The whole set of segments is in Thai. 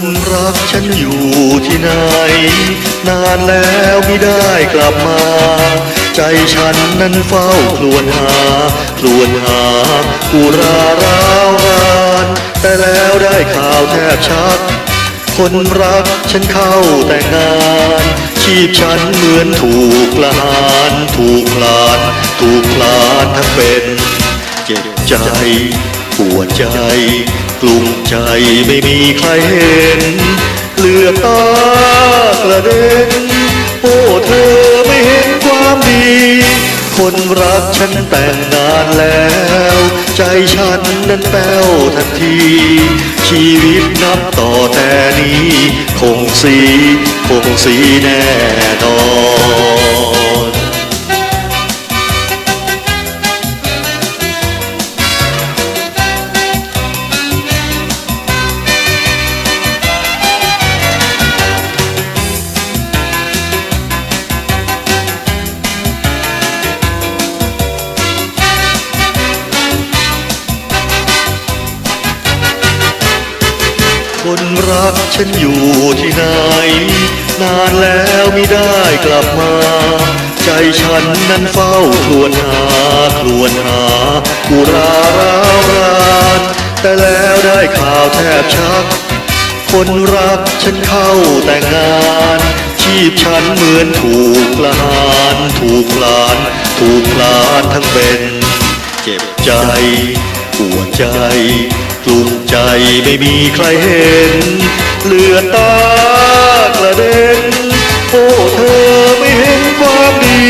นรักฉันอยู่ที่ไหน นานแล้วไม่ได้กลับมา ใจฉันนั้นเฝ้าครวญหา ครวญหาอุราร้าวรานแต่แล้วได้ข่าวแทบชัก คนรักฉันเข้าแต่งงาน ชีพฉันเหมือนถูกละหานถูกพลาน ถูกพลานทั้งเป็น เจ็บใจ ปวดใจ กลุ้มใจไม่มีใครเห็นเหลือบตากระเด็นโอ้เธอไม่เห็นความดี คนรักฉันแต่งงานแล้ว ใจฉันนั้นแป้วทันที ชีวิตนับต่อแต่นี้ คงสี คงสีแน่นอน คนรักฉันอยู่ที่ไหน นานแล้วไม่ได้กลับมา ใจฉันนั้นเฝ้าครวญหาครวญหาอุราร้าวรานแต่แล้วได้ข่าวแทบชัก คนรักฉันเข้าแต่งงานชีพฉันเหมือนถูกละหานถูกลาน ถูกลานทั้งเป็น เจ็บใจปวดใจ กลุ้มใจไม่มีใครเห็น เลือดตากระเด็น โอ้เธอไม่เห็นความดี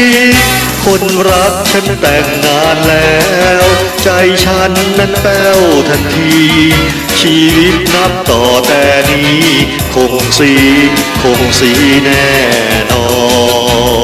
คนรักฉันแต่งงานแล้ว ใจฉันนั้นแป้วทันที ชีวิตนับต่อแต่นี้ คงสี คงสีแน่นอน